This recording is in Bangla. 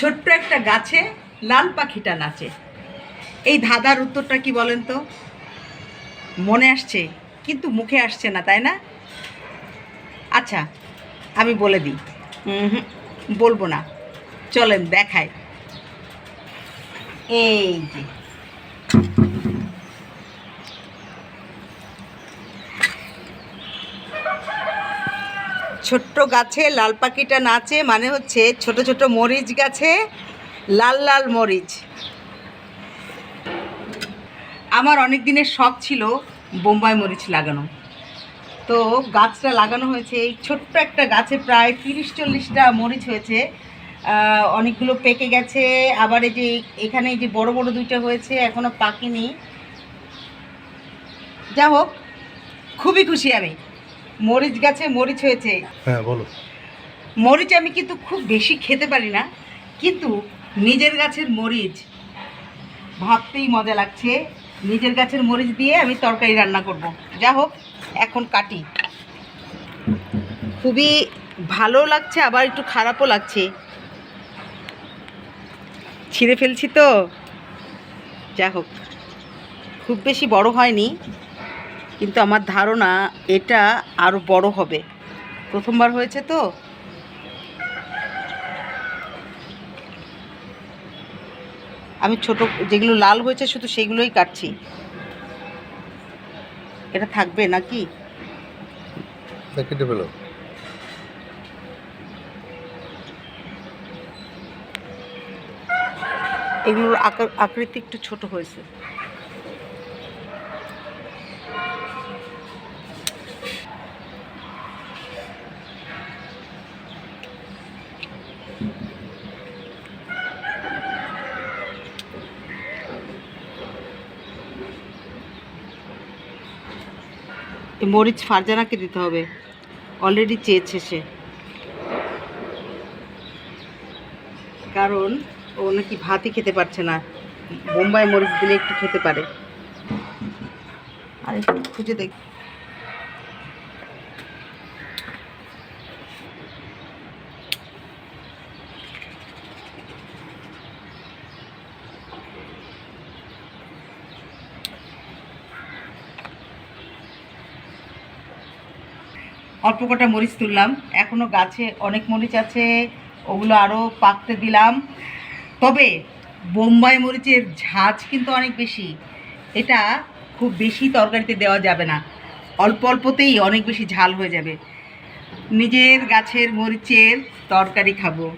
ছোট্ট একটা গাছে লাল পাখিটা নাচে। এই ধাঁধার উত্তরটা কি বলেন তো? মনে আসছে কিন্তু মুখে আসছে না তাই না? আচ্ছা আমি বলে দিই। বলব না। চলেন দেখায় এই যে। ছোট্ট গাছে লাল পাখিটা নাচে মানে হচ্ছে ছোট ছোট মরিচ গাছে লাল লাল মরিচ। আমার অনেক দিনের শখ ছিল বোম্বাই মরিচ লাগানো। তো গাছটা লাগানো হয়েছে, এই ছোট্ট একটা গাছে প্রায় তিরিশ চল্লিশটা মরিচ হয়েছে। অনেকগুলো পেকে গেছে, আবার এই যে এখানে যে বড় বড় দুইটা হয়েছে এখনও পাকেনি। যা হোক, খুবই খুশি আমি। মরিচ গাছে মরিচ হয়েছে। হ্যাঁ বলো। মরিচ আমি কিন্তু খুব বেশি খেতে পারি না কিন্তু নিজের গাছের মরিচ ভাবতেই মজা লাগছে। নিজের গাছের মরিচ দিয়ে আমি তরকারি রান্না করব। যা হোক এখন কাটি। খুবই ভালো লাগছে আবার একটু খারাপও লাগছে। ছিঁড়ে ফেলছি তো। যা হোক খুব বেশি বড় হয়নি। কিন্তু আমার ধারণা এটা আরও বড় হবে। প্রথমবার হয়েছে তো? আমি ছোট যেগুলো লাল হয়েছে শুধু সেগুলোই কাটছি। এটা থাকবে নাকি? কেটে ফেলো এগুলোর আকৃতি একটু ছোট হয়েছে। মরিচ ফারজানাকে দিতে হবে। অলরেডি চেয়েছে সে। কারণ ও নাকি ভাতই খেতে পারছে না। বোম্বাই মরিচ দিলে একটু খেতে পারে। আর একটু খুঁজে দেখ অল্প কটা মরিচ তুললাম। এখনও গাছে অনেক মরিচ আছে, ওগুলো আরও পাকতে দিলাম। তবে বোম্বাই মরিচের ঝাঁজ কিন্তু অনেক বেশি। এটা খুব বেশি তরকারিতে দেওয়া যাবে না। অল্প অল্পতেই অনেক বেশি ঝাল হয়ে যাবে। নিজের গাছের মরিচের তরকারি খাব।